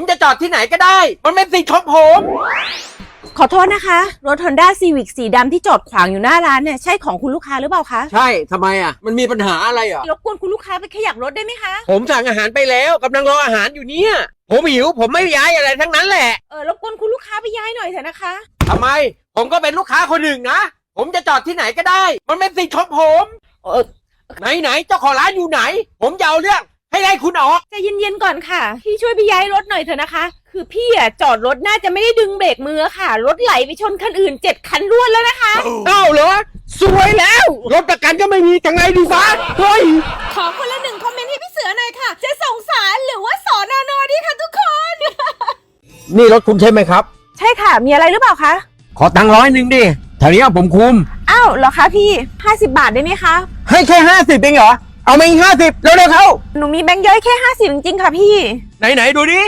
ผมจะจอดที่ไหนก็ได้ มันเป็นสิทธิ์ของผม ขอโทษนะคะ รถ Honda Civic สีดำที่จอดขวางอยู่หน้าร้านเนี่ยใช่ของคุณลูกค้าหรือเปล่าคะใช่ทำไมอะ มันมีปัญหาอะไรอะ รบกวนคุณลูกค้าไปขยับรถได้ไหมคะ ผมสั่งอาหารไปแล้วกำลังรออาหารอยู่เนี่ย ผมหิว ผมไม่ย้ายอะไรทั้งนั้นแหละเออรบกวนคุณลูกค้าไปย้ายหน่อยเถอะนะคะ ทำไม ผมก็เป็นลูกค้าคนหนึ่งนะ ผมจะจอดที่ไหนก็ได้ มันเป็นสิทธิ์ของผม เออ ไหนไหนๆเจ้าของร้านอยู่ไหน ผมจะเอาเรื่อง ให้ได้คุณออกใจเย็นๆก่อนค่ะ พี่ช่วยไปย้ายรถหน่อยเถอะนะคะ คือพี่อะจอดรถน่าจะไม่ได้ดึงเบรกมือค่ะ รถไหลไปชนคันอื่นเจ็ดคันรวดแล้วนะคะ เอ้าเหรอสวยแล้ว รถประกันก็ไม่มีจังไงดีฟ้าเฮ้ย ขอคนละหนึ่งคอมเมนต์ให้พี่เสือหน่อยค่ะ จะส่งสารหรือว่าสอนอนอดีค่ะทุกคน นี่รถคุณใช่ไหมครับ ใช่ค่ะ มีอะไรหรือเปล่าคะขอตังค์ร้อยหนึ่งดิแถวนี้ผมคุม อ้าวเหรอคะพี่ 50 บาทได้ไหมคะ ให้แค่ห้าสิบเองเหรอ เอามาอีกห้าสิบเร็วๆเข้า หนูมีแบงค์ย่อยแค่50จริงๆค่ะพี่ไหนไหนๆดูดิ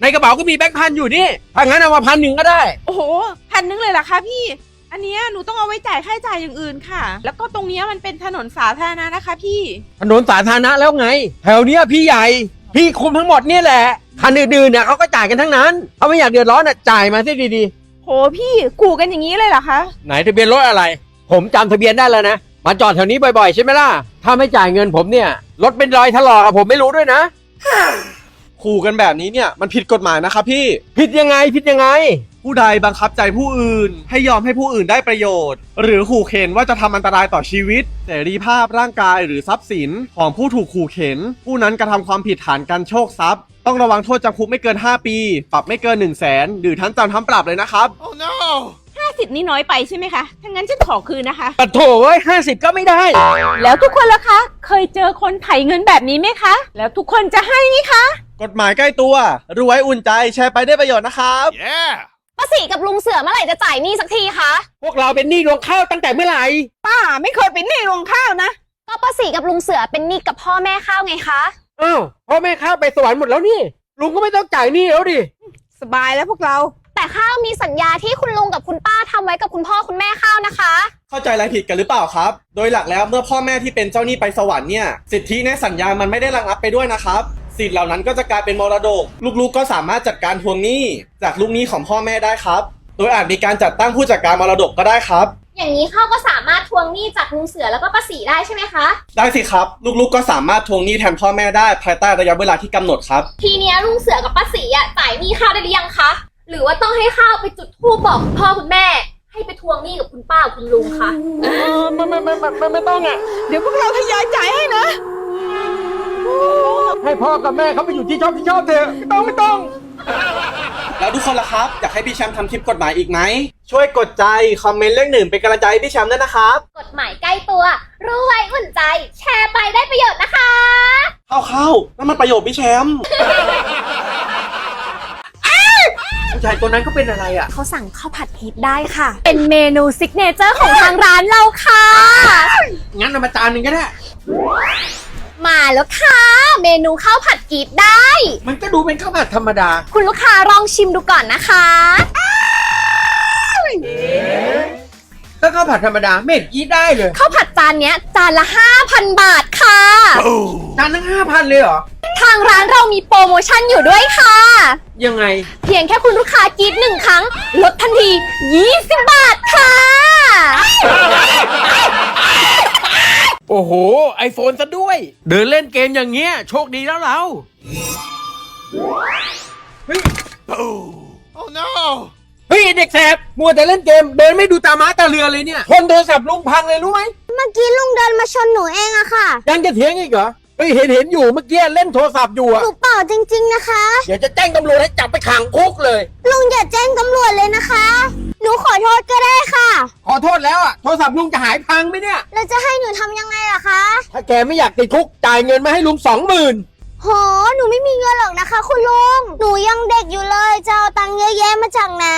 ในกระเป๋าก็มีแบงค์พันอยู่นี่ถ้างั้นเอามาพันหนึ่งก็ได้ โอ้โหพันนึงเลยเหรอคะพี่ อันเนี้ยหนูต้องเอาไว้จ่ายค่าใช้จ่ายอย่างอื่นค่ะ แล้วก็ตรงเนี้ยมันเป็นถนนสาธารณะนะคะพี่ ถนนสาธารณะแล้วไง แถวเนี้ยพี่ใหญ่ พี่คุมทั้งหมดเนี่ยแหละคันอื่นๆเนี่ยเขาก็จ่ายกันทั้งนั้นเขาไม่อยากเดือดร้อนน่ะจ่ายมาซะดีโหพี่ขู่กันอย่างนี้เลยเหรอคะ ๆไหนทะเบียนรถอะไร ผมจำทะเบียนได้แล้วนะ มาจอดแถวนี้บ่อยๆใช่ไหมล่ะ ถ้าไม่จ่ายเงินผมเนี่ยรถเป็นรอยถลอกอะผมไม่รู้ด้วยนะ ขู่กันแบบนี้เนี่ยมันผิดกฎหมายนะครับพี่ ผิดยังไงผิดยังไง ผู้ใดบังคับใจผู้อื่น ให้ยอมให้ผู้อื่นได้ประโยชน์ หรือขู่เข็นว่าจะทำอันตรายต่อชีวิตเสรีภาพร่างกายหรือทรัพย์สิน ของผู้ถูกขู่เข็น ผู้นั้นกระทำความผิดฐานการโชคทรัพย์ ต้องระวังโทษจำคุกไม่เกิน 5 ปี ปรับไม่เกิน 1 0 0 0 0แสนหรือทั้งจำทั้งปรับเลยนะครับ 50 นี่น้อยไปใช่ไหมคะ ถ้างั้นฉันขอคืนนะคะ ปัดโถเว้ยห้าสิบก็ไม่ได้ แล้วทุกคนล่ะคะ เคยเจอคนไถเงินแบบนี้ไหมคะ แล้วทุกคนจะให้ไหมคะ กฎหมายใกล้ตัว รวยอุ่นใจแชร์ไปได้ประโยชน์นะครับป้าสีกับลุงเสือเมื่อไหร่จะจ่ายหนี้สักทีคะ พวกเราเป็นหนี้รวงข้าวตั้งแต่เมื่อไหร่ ป้าไม่เคยเป็นหนี้รวงข้าวนะ ก็ป้าสีกับลุงเสือเป็นหนี้กับพ่อแม่ข้าวไงคะ อ้าวพ่อแม่ข้าวไปสวรรค์หมดแล้วนี่ ลุงก็ไม่ต้องจ่ายหนี้แล้วดิ สบายแล้วพวกเราแต่ ข้าวมีสัญญาที่คุณลุงกับคุณป้าทำไว้กับคุณพ่อคุณแม่ข้าวนะคะ เข้าใจอะไรผิดกันหรือเปล่าครับ โดยหลักแล้วเมื่อพ่อแม่ที่เป็นเจ้าหนี้ไปสวรรค์เนี่ยสิทธิในสัญญามันไม่ได้ระงับไปด้วยนะครับ สิทธิ์เหล่านั้นก็จะกลายเป็นมรดก ลูกๆก็สามารถจัดการทวงหนี้ จากลูกหนี้ของพ่อแม่ได้ครับ โดยอาจมีการจัดตั้งผู้จัดการมรดกก็ได้ครับ อย่างนี้ข้าวก็สามารถทวงหนี้จากลุงเสือแล้วก็ป้าสีได้ใช่ไหมคะ ได้สิครับ ลูกๆก็สามารถทวงหนี้แทนพ่อแม่ได้ภายใต้ระยะเวลาที่กำหนดครับ ทีเนี้ยลุงเสือกับป้าสีอะจ่ายหนี้ข้าวได้หรือยังคะ หรือว่าต้องให้ข้าวไปจุดธูปบอกคุณพ่อคุณแม่ ให้ไปทวงหนี้กับคุณป้ากับคุณลุงคะไม่ไม่ไม่ไม่ไม่ต้องอะ เดี๋ยวพวกเราทยอยจ่ายให้นะ ให้พ่อกับแม่เขาไปอยู่ที่ชอบที่ชอบเถอะไม่ต้องไม่ต้อง แล้วทุกคนล่ะครับ อยากให้พี่แชมป์ทำคลิปกฎหมายอีกไหม ช่วยกดใจ คอมเมนต์เลขหนึ่งเป็นกำลังใจให้พี่แชมป์ด้วยนะครับ กฎหมายใกล้ตัว รู้ไว้อุ่นใจ แชร์ไปได้ประโยชน์นะคะ เข้าเข้านั่นมันประโยชน์พี่แชมป์ ผู้ชายตัวนั้นก็เป็นอะไรอะ เขาสั่งข้าวผัดทิพย์ได้ค่ะ เป็นเมนูซิกเนเจอร์ของทางร้านเราค่ะ งั้นเอามาจานหนึ่งก็ได้ มาแล้วค่ะ เมนูข้าวผัดกีบได้ มันก็ดูเป็นข้าวผัดธรรมดา คุณลูกค้าลองชิมดูก่อนนะคะก็ข้าวผัดธรรมดาไม่เห็นกีดได้เลย ข้าวผัดจานเนี้ยจานละ 5,000 บาทค่ะ จานทั้งห้าพันเลยเหรอทางร้านเรามีโปรโมชั่นอยู่ด้วยค่ะ ยังไง เพียงแค่คุณลูกค้ากรีดหนึ่งครั้ง ลดทันที 20 บาทค่ะ โอ้โห ไอโฟนซะด้วย เดินเล่นเกมอย่างเงี้ย โชคดีแล้วเราเฮ้ยเฮ้ยไอ้เด็กแสบ มัวแต่เล่นเกม เดินไม่ดูตาม้าตาเรือเลยเนี่ย คนโทรศัพท์ลุงพังเลยรู้ไหม เมื่อกี้ลุงเดินมาชนหนูเองอะค่ะ ยังจะเถียงอีกเหรอ เฮ้ยเห็นเห็นอยู่เมื่อกี้เล่นโทรศัพท์อยู่อะหนูเปล่าจริง ๆนะคะ เดี๋ยวจะแจ้งตำรวจให้จับไปขังคุกเลย ลุงอย่าแจ้งตำรวจเลยนะคะ หนูขอโทษก็ได้ค่ะ ขอโทษแล้วอะโทรศัพท์ลุงจะหายพังไหมเนี่ย แล้วจะให้หนูทำยังไงล่ะคะ ถ้าแกไม่อยากติดคุกจ่ายเงินมาให้ลุงสองหมื่น โห หนูไม่มีเงินหรอกนะคะ คุณลุง หนูยังเด็กอยู่เลยจะเอาตังค์เยอะแยะมาจากไหน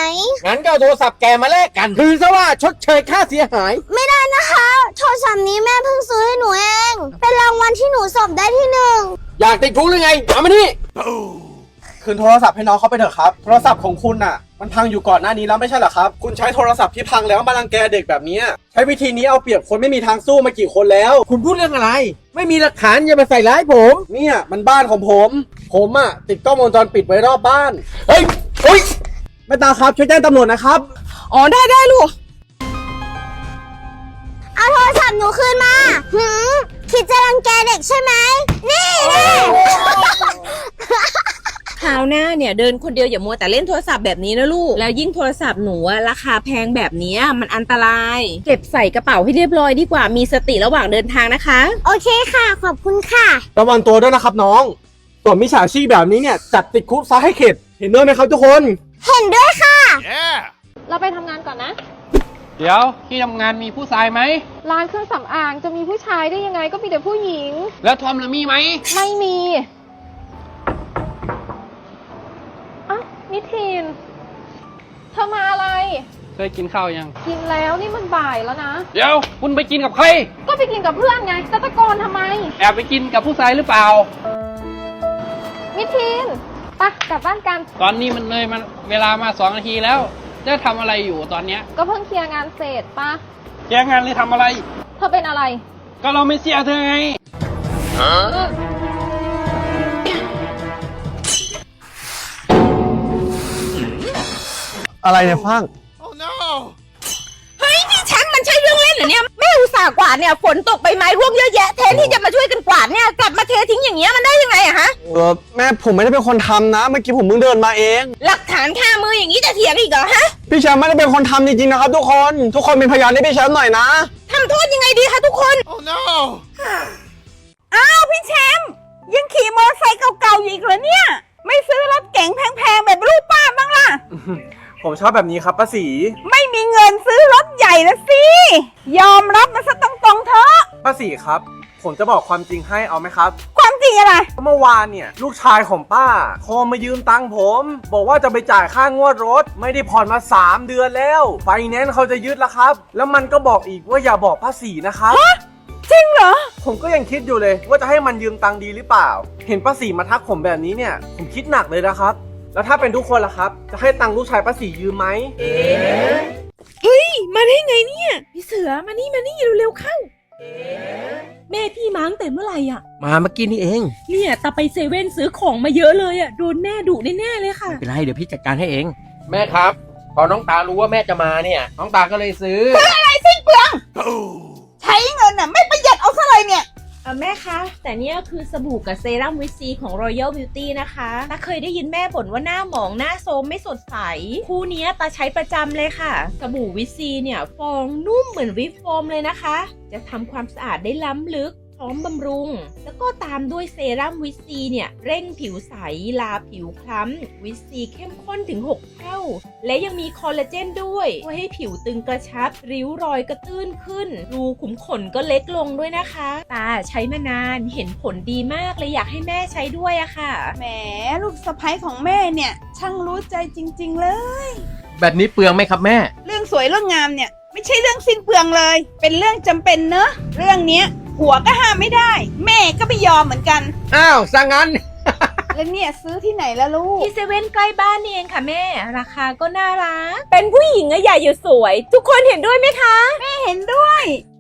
งั้นก็เอาโทรศัพท์แกมาแลกกัน คือซะว่าชดเชยค่าเสียหาย ไม่ได้นะคะ โทรศัพท์นี้แม่เพิ่งซื้อให้หนูเอง เป็นรางวัลที่หนูสอบได้ที่หนึ่ง อยากติดคุกหรือไง เอามานี่ คืนโทรศัพท์ให้น้องเขาไปเถอะครับ โทรศัพท์ของคุณน่ะ มันพังอยู่ก่อนหน้านี้แล้วไม่ใช่เหรอครับ คุณใช้โทรศัพท์ที่พังแล้วมารังแกเด็กแบบเนี้ยใช้วิธีนี้เอาเปรียบคนไม่มีทางสู้มากี่คนแล้ว คุณพูดเรื่องอะไรไม่ไม่มีหลักฐานอย่ามาใส่ร้ายผม เนี่ยมันบ้านของผม ผมอะติดกล้องวงจรปิดไว้รอบบ้าน เฮ้ยโอ้ยแม่ตาครับช่วยแจ้งตำรวจนะครับ อ๋อได้ได้ลูก เอาโทรศัพท์หนูคืนมาหืมคิดจะรังแกเด็กใช่ไหม นี่แน่ คราวหน้าเนี่ยเดินคนเดียวอย่ามัวแต่เล่นโทรศัพท์แบบนี้นะลูก แล้วยิ่งโทรศัพท์หนูอะราคาแพงแบบเนี้ยมันอันตราย เก็บใส่กระเป๋าให้เรียบร้อยดีกว่ามีสติระหว่างเดินทางนะคะ โอเคค่ะ ขอบคุณค่ะ ระวังตัวด้วยนะครับน้อง ส่วนมิจฉาชีพแบบนี้เนี่ยจัดติดคุกซะให้เข็ด เห็นด้วยไหมครับทุกคน เห็นด้วยค่ะเราไปทำงานก่อนนะ เดี๋ยวที่ทำงานมีผู้ชายไหม ร้านเครื่องสำอางจะมีผู้ชายได้ยังไงก็มีแต่ผู้หญิง แล้วทอมล่ะมีไหม ไม่มีอะ นิทิน เธอมาอะไร เคยกินข้าวยัง กินแล้วนี่มันบ่ายแล้วนะ เดี๋ยว คุณไปกินกับใคร ก็ไปกินกับเพื่อนไงจะตะโกนทำไม แอบไปกินกับผู้ชายหรือเปล่า นิทินไปะกลับบ้านกัน ตอนนี้มันเลยมันเวลามาสองนาทีแล้ว จะทำอะไรอยู่ตอนเนี้ยก็เพิ่งเคลียร์งานเสร็จปะแกงานหรือทำอะไร เธอเป็นอะไร ก็เราไม่เสียเธอไงอะไรเนี่ยฟังเฮ้ยพี่แชมป์มันใช่เรื่องเล่นเหรอเนี่ยแม่อุตส่าห์กวาดเนี่ยฝนตกใบไม้ร่วงเยอะแยะแทนที่จะมาช่วยกันกวาดเนี่ยกลับมาเททิ้งอย่างเงี้ยมันได้ยังไงอะฮะ เออแม่ผมไม่ได้เป็นคนทำนะ เมื่อกี้ผมเพิ่งเดินมาเอง หลักฐานคามืออย่างนี้จะเถียงอีกเหรอฮะพี่แชมป์ไม่ได้เป็นคนทำจริงๆนะครับทุกคน ทุกคนเป็นพยานให้พี่แชมป์หน่อยนะ ทำโทษยังไงดีคะทุกคนอ้าวพี่แชมป์ยังขี่มอเตอร์ไซค์เก่าๆอยู่อีกเหรอเนี่ย ไม่ซื้อรถเก๋งแพงๆแบบลูกป้าบ้างล่ะ ผมชอบแบบนี้ครับป้าสีไม่มีเงินซื้อรถใหญ่ละสิ ยอมรับมาซะตรงๆเถอะป้าสีครับ ผมจะบอกความจริงให้เอาไหมครับ ความจริงอะไร เมื่อวานเนี่ยลูกชายของป้าโทรมายืมตังค์ผม บอกว่าจะไปจ่ายค่างวดรถ ไม่ได้ผ่อนมา 3 เดือนแล้วไฟแนนซ์เขาจะยึดแล้วครับ แล้วมันก็บอกอีกว่าอย่าบอกป้าสีนะครับจริงเหรอ ผมก็ยังคิดอยู่เลยว่าจะให้มันยืมตังค์ดีหรือเปล่า เห็นป้าสีมาทักผมแบบนี้เนี่ย ผมคิดหนักเลยนะครับ แล้วถ้าเป็นทุกคนล่ะครับ จะให้ตังค์ลูกชายป้าสียืมไหม เฮ้ย มาได้ไงเนี่ยพี่เสือมานี่มานี่เร็วๆเข้า แม่พี่มาตั้งแต่เมื่อไหร่อะ มาเมื่อกี้นี่เอง เนี่ยตาไปเซเว่นซื้อของมาเยอะเลยอะโดนแม่ดุแน่ๆเลยค่ะ ไม่เป็นไรเดี๋ยวพี่จัดการให้เอง แม่ครับ พอน้องตารู้ว่าแม่จะมาเนี่ย น้องตาก็เลยซื้อ ใช้เงินน่ะไม่ประหยัดเอาซะเลยเนี่ยเออ แม่คะ แต่เนี่ยคือสบู่กับเซรั่มวิซีของ Royal Beauty นะคะตาเคยได้ยินแม่บ่นว่าหน้าหมองหน้าโซมไม่สดใส คู่นี้ตาใช้ประจำเลยค่ะ สบู่วิซีเนี่ยฟองนุ่มเหมือนวิปโฟมเลยนะคะ จะทำความสะอาดได้ล้ำลึก พร้อมบำรุง แล้วก็ตามด้วยเซรั่มวิตซีเนี่ยเร่งผิวใส ลาผิวคล้ำ วิตซีเข้มข้นถึง 6 เท่า และยังมีคอลลาเจนด้วยช่วยให้ผิวตึงกระชับ ริ้วรอยก็ตื้นขึ้น รูขุมขนก็เล็กลงด้วยนะคะตาใช้มานานเห็นผลดีมากเลยอยากให้แม่ใช้ด้วยอะค่ะ แหมลูกสะใภ้ของแม่เนี่ย ช่างรู้ใจจริง ๆ เลย แบบนี้เปลืองไหมครับแม่ เรื่องสวยเรื่องงามเนี่ย ไม่ใช่เรื่องสิ้นเปลืองเลย เป็นเรื่องจำเป็นเนอะเรื่องเนี้ย ผัวก็ห้ามไม่ได้ แม่ก็ไม่ยอมเหมือนกัน อ้าวสั่งงั้น แล้วเนี่ยซื้อที่ไหนละลูก ที่เซเว่นใกล้บ้านนี่เองค่ะแม่ ราคาก็น่ารัก เป็นผู้หญิงอะอย่าอยู่สวย ทุกคนเห็นด้วยไหมคะ แม่เห็นด้วย